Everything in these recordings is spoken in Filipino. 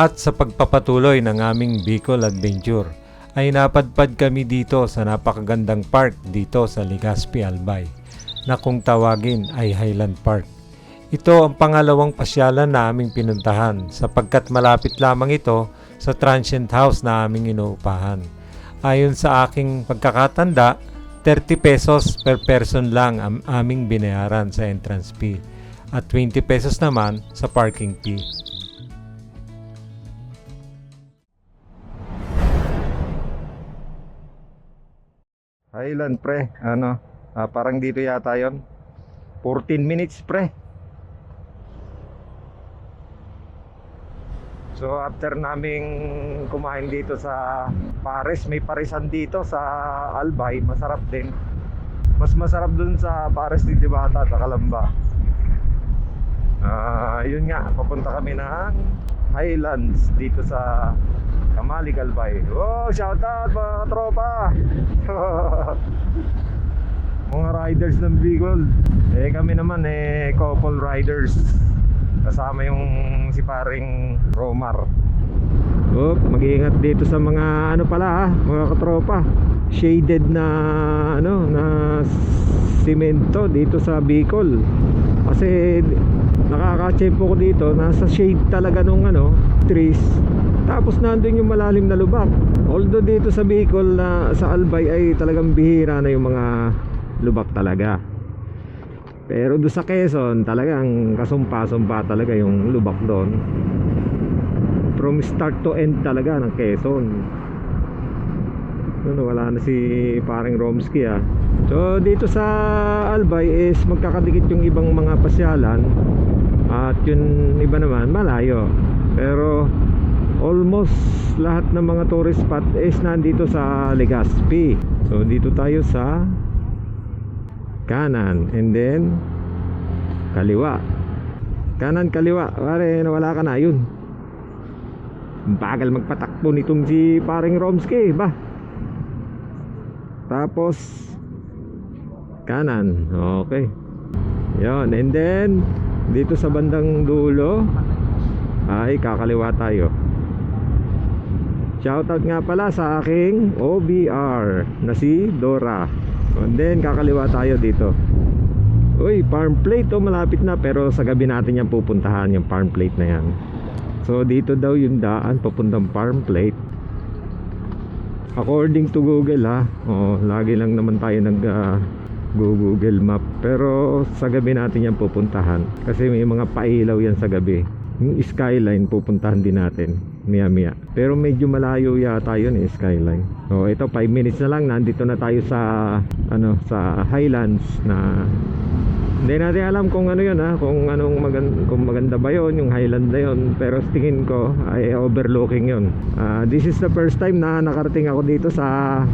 At sa pagpapatuloy ng aming Bicol Adventure ay napadpad kami dito sa napakagandang park dito sa Legazpi Albay na kung tawagin ay Highland Park. Ito ang pangalawang pasyalan na aming pinuntahan sapagkat malapit lamang ito sa transient house na aming inuupahan. Ayon sa aking pagkakatanda, 30 pesos per person lang ang aming binayaran sa entrance fee at 20 pesos naman sa parking fee. Highland pre, ano, ah, parang dito yata yon 14 minutes pre. So after naming kumain dito sa Paris, may parisan dito sa Albay, masarap din. Mas masarap dun sa Paris di Dibata sa Kalamba. Ah, yun nga, papunta kami ng Highlands dito sa Kamali Albay. Oh, shout out mga tropa. mga riders ng Bicol. Eh kami naman eh couple riders. Kasama yung si paring Romar. Oh, mag-iingat dito sa mga ano pala ha, mga katropa. Shaded na ano na simento dito sa Bicol. Kasi nakaka-chepo ko dito, nasa shade talaga nung ano, trees. Tapos nandun yung malalim na lubak. Although dito sa Bicol na sa Albay ay talagang bihira na yung mga lubak talaga. Pero doon sa Quezon, talagang kasumpa-sumpa talaga yung lubak doon. From start to end talaga ng Quezon. Ano, wala na si paring Romsky ah. So dito sa Albay is magkakadikit yung ibang mga pasyalan at yung iba naman malayo. Pero almost lahat ng mga tourist spot is nandito sa Legazpi. So dito tayo sa kanan and then kaliwa. Kanan kaliwa. Pare nawala ka na yun. Bagal magpatakbo nitong si paring Romsky ba? Tapos kanan. Okay. Yon, and then dito sa bandang dulo ay kakaliwa tayo. Shoutout nga pala sa aking OBR na si Dora. And then kakaliwa tayo dito. Uy, farm plate oh, malapit na pero sa gabi natin yan pupuntahan yung farm plate na yan. So dito daw yung daan papuntang farm plate. According to Google ha. Oo, lagi lang naman tayo nag ah, Google Map. Pero sa gabi natin yan pupuntahan kasi may mga pailaw yan sa gabi. Yung skyline pupuntahan din natin miya miya. Pero medyo malayo yata yun eh skyline. So ito 5 minutes na lang. Nandito na tayo sa ano sa Highlands na hindi natin alam kung ano yun ha? Kung anong maganda, kung maganda ba yun yung highland na yun. Pero tingin ko ay overlooking yun. Ah, this is the first time na nakarating ako dito sa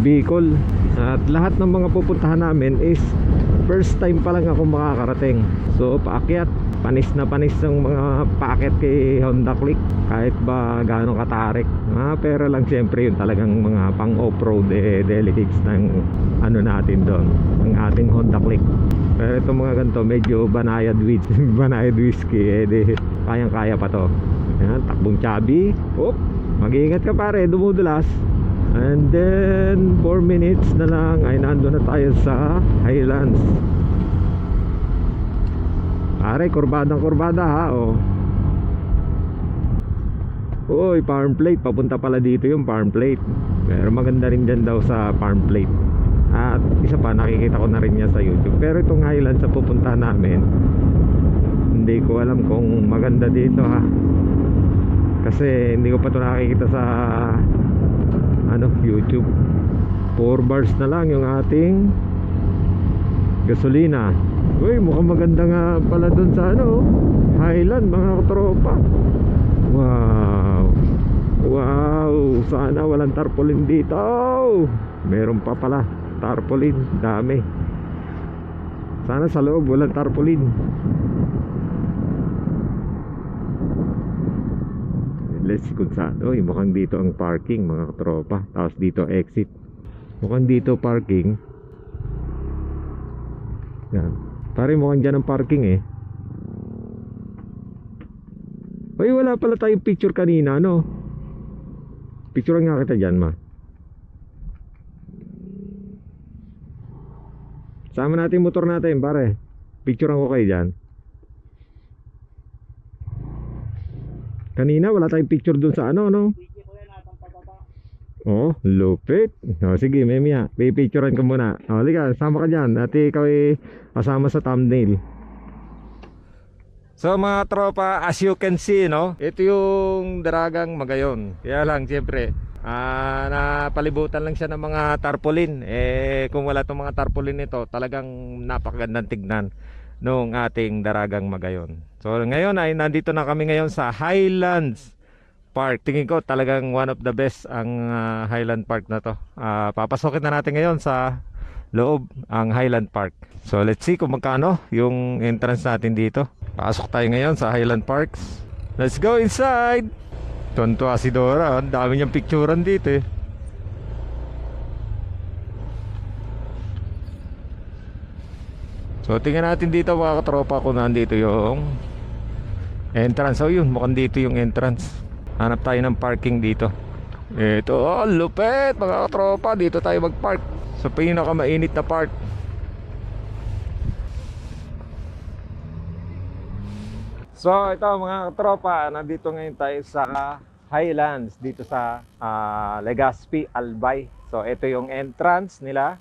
Bicol. At lahat ng mga pupuntahan namin is first time pa lang ako makakarating. So paakyat. Panis na panis ng mga paakyat kay Honda Click. Kahit ba gaano katarik. Ah, pero lang siyempre yun talagang mga pang off-road eh, delegates ng ano natin doon. Ng ating Honda Click. Pero itong mga ganito medyo banayad with banayad whiskey eh di kayang kaya pa to. Ayan, takbong chabi Oop, mag-iingat ka pare dumudulas and then 4 minutes na lang ay nando na tayo sa Highlands pare kurbadang kurbada ha oh Uy, farm plate. Papunta pala dito yung farm plate. Pero maganda rin dyan daw sa farm plate. At isa pa, nakikita ko na rin niya sa YouTube. Pero itong highland sa pupunta namin, hindi ko alam kung maganda dito ha. Kasi hindi ko pa ito nakikita sa ano, YouTube. 4 bars na lang yung ating gasolina. Uy, mukhang maganda nga pala dun sa ano, Highland mga katropa. Wow. Wow, sana walang tarpaulin dito. Meron pa pala tarpaulin, dami. Sana sa loob walang tarpaulin. Let's kung saan. Uy, mukhang dito ang parking mga katropa. Tapos dito exit. Mukhang dito parking. Yan. Pare mukhang dyan ang parking eh. Uy, wala pala tayong picture kanina, no? Picture nga kita dyan, ma. Sama natin motor natin, pare. Picture ko kayo dyan. Kanina wala tayong picture dun sa ano, no? Oh, lupit. Oh, sige, Memia. Pipicturean ka muna. Oh, liga, sama ka dyan. At ikaw ay kasama sa thumbnail. So mga tropa, as you can see, no? Ito yung Daragang Magayon. Kaya lang, siyempre, ah, napalibutan lang siya ng mga tarpaulin. Eh, kung wala tong mga tarpaulin nito, talagang napakagandang tignan nung ating Daragang Magayon. So ngayon ay nandito na kami ngayon sa Highlands Park. Tingin ko talagang one of the best ang ah, Highland Park na to. Ah, papasokin na natin ngayon sa loob ang Highland Park. So let's see kung magkano yung entrance natin dito. Pasok tayo ngayon sa Highland Parks. Let's go inside! Tonto si Dora. Ang dami niyang picturean dito eh. So tingnan natin dito mga katropa kung nandito yung entrance. So yun, mukhang dito yung entrance. Hanap tayo ng parking dito. Ito, oh, lupet mga katropa. Dito tayo mag-park. Sa pinakamainit na part. So ito mga katropa, nandito ngayon tayo sa Highlands dito sa ah, Legazpi, Albay. So ito yung entrance nila.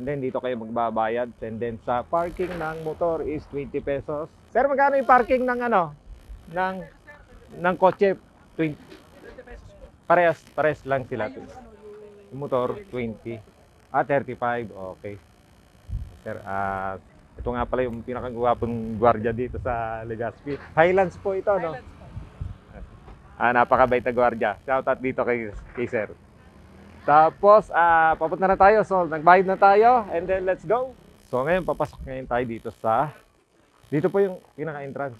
And then dito kayo magbabayad. And then sa parking ng motor is 20 pesos. Sir, magkano yung parking ng ano? Ng ng kotse? 20. Parehas, parehas lang sila. Yung motor 20. Ah, 35. Okay. Sir, ah ito nga pala yung pinakagwapong gwardiya dito sa Legazpi. Highlands po ito, no? Ah, napakabait na gwardiya. Shout out dito kay, kay Sir. Tapos, ah, papunta na tayo. So, nagbayad na tayo. And then, let's go. So, ngayon, papasok ngayon tayo dito sa... Dito po yung pinaka-entrance.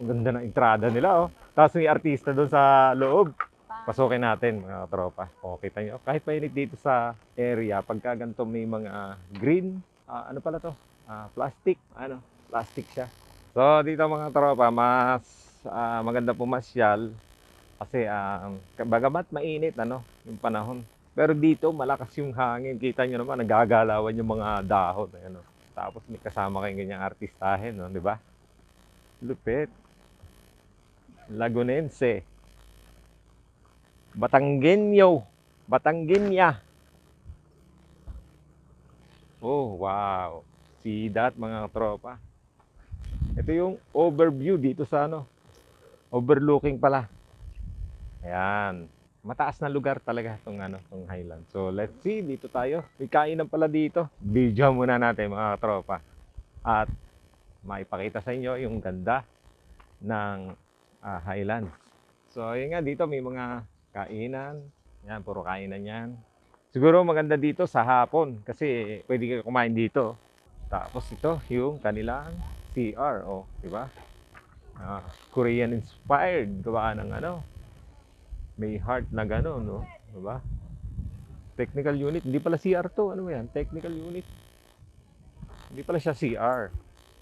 Ang ganda ng entrada nila, oh. Tapos may artista doon sa loob. Pasukin natin, mga tropa. O, kita nyo. Kahit mainit dito sa area, pagka ganito may mga green, ah, ano pala to? Ah, plastic. Ano? Plastic siya. So, dito mga tropa, mas ah, maganda pumasyal. Kasi, um, bagamat mainit, ano, yung panahon. Pero dito, malakas yung hangin. Kita nyo naman, nagagalawan yung mga dahon. Ano. Tapos may kasama kayong ganyang artistahin, no? di ba? Lupit. Lagunense. Batanggenyo. Batanggenya. Oh, wow. See that, mga tropa. Ito yung overview dito sa ano. Overlooking pala. Ayan. Mataas na lugar talaga itong ano, itong Highland. So, let's see. Dito tayo. May kainan pala dito. Video muna natin, mga tropa. At maipakita sa inyo yung ganda ng ah, Highlands. So, yun nga, dito may mga kainan. Yan, puro kainan yan. Siguro maganda dito sa hapon kasi pwede ka kumain dito. Tapos ito, yung kanilang CR, oh, di ba? Ah, Korean inspired, gawa ng ano, may heart na gano'n, no? Di ba? Technical unit, hindi pala CR to, ano ba yan? Technical unit. Hindi pala siya CR.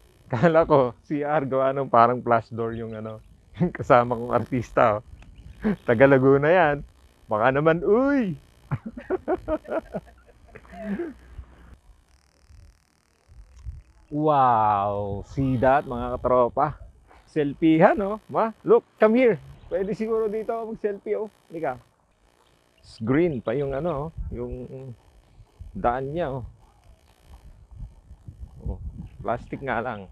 Kala ko, CR, gawa ng parang flash door yung ano, kasama kong artista, oh. Taga Laguna yan. Baka naman, uy! Wow! See that, mga katropa? Selfiehan, no? Ma, look, come here. Pwede siguro dito mag-selfie, oh. It's green pa yung ano, oh, yung daan niya, oh. oh. Plastic nga lang.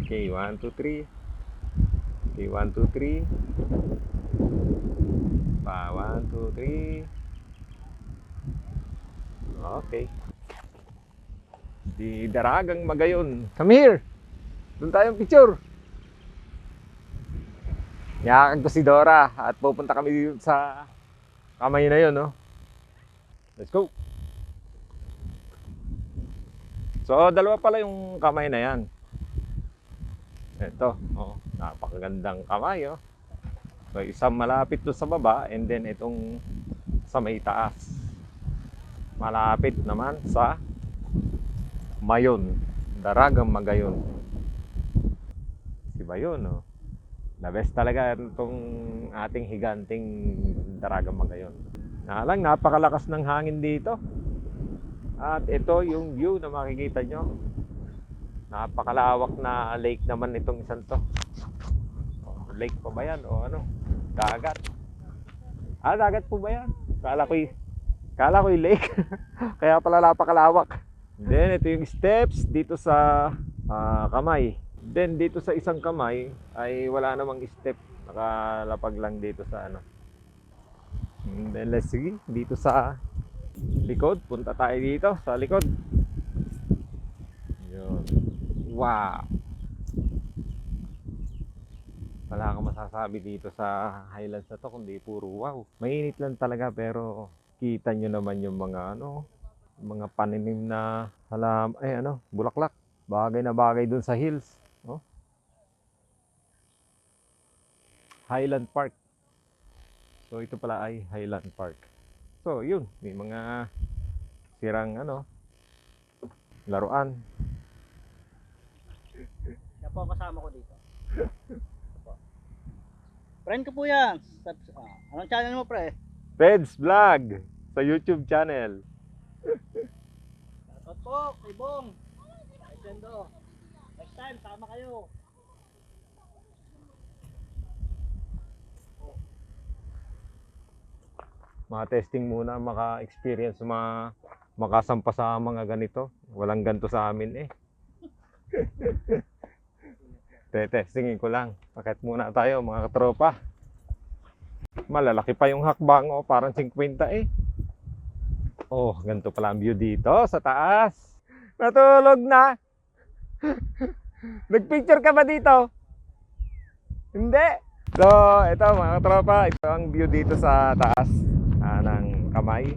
Okay, one, two, three. Okay, one, two, three. Pa, one, two, three. Okay. Di Daragang Magayon. Come here. Doon tayong picture. Yakan ko si Dora at pupunta kami dito sa kamay na yun, no? Let's go. So, dalawa pala yung kamay na yan. Ito, oh, napakagandang kamay, oh. So, isang malapit to sa baba and then itong sa may taas. Malapit naman sa Mayon, Daragang Magayon. Si Mayon, oh. The best talaga itong ating higanting Daragang Magayon. Na lang, napakalakas ng hangin dito. At ito yung view na makikita nyo. Napakalawak na lake naman itong isang to. Oh, Lake pa ba yan o ano? Dagat. Ah, dagat po ba yan? Kala ko y- Kala ko yung lake. Kaya pala napakalawak. Then ito yung steps dito sa ah, kamay. Then dito sa isang kamay ay wala namang step. Nakalapag lang dito sa ano. And then let's see dito sa likod. Punta tayo dito sa likod. Yun. Wow. Wala akong masasabi dito sa highlands na to kundi puro wow. Mainit lang talaga pero kita nyo naman yung mga ano, mga paninim na halam, ay ano, bulaklak. Bagay na bagay dun sa hills. Oh. Highland Park. So ito pala ay Highland Park. So yun, may mga sirang ano, laruan. Yan po kasama ko dito. Friend ko po yan. Sa, ah, anong channel mo pre? Peds Vlog sa YouTube channel. Shoutout po, kay Bong. Kay Sendo. Next time, sama kayo. Mga testing muna, maka-experience, mga makasampa sa mga ganito. Walang ganto sa amin eh. Te-testingin ko lang. Pakit muna tayo mga katropa. Malalaki pa yung hakbang oh, parang 50 eh. Oh, ganito pala ang view dito sa taas. Natulog na. Nagpicture ka ba dito? Hindi. So, ito mga katropa, ito ang view dito sa taas ah, ng kamay.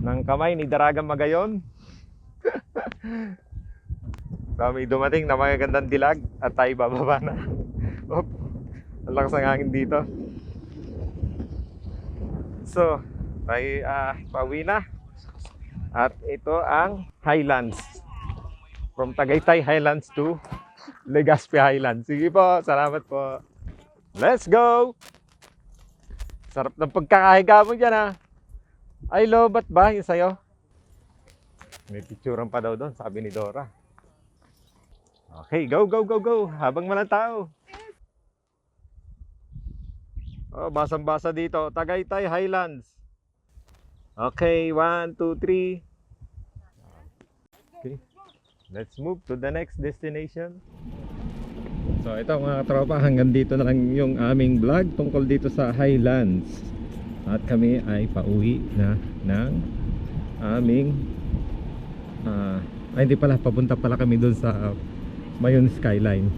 Ng kamay ni Daragang Magayon. may dumating na magagandang dilag at tayo bababa na. Op, ang lakas ng hangin dito. So, tayo ah, pauwi na. At ito ang Highlands. From Tagaytay Highlands to Legazpi Highlands. Sige po, salamat po. Let's go! Sarap ng pagkakahiga mo dyan ha. Ay, lobat ba yung sa'yo? May picturean pa daw doon, sabi ni Dora. Okay, go, go, go, go. Habang walang tao. Oh, basang-basa dito. Tagaytay Highlands. Okay, one, two, three. Okay. Let's move to the next destination. So ito mga katropa, hanggang dito na lang yung aming vlog tungkol dito sa Highlands. At kami ay pauwi na ng aming ah ay hindi pala, papunta pala kami doon sa Mayon Skyline.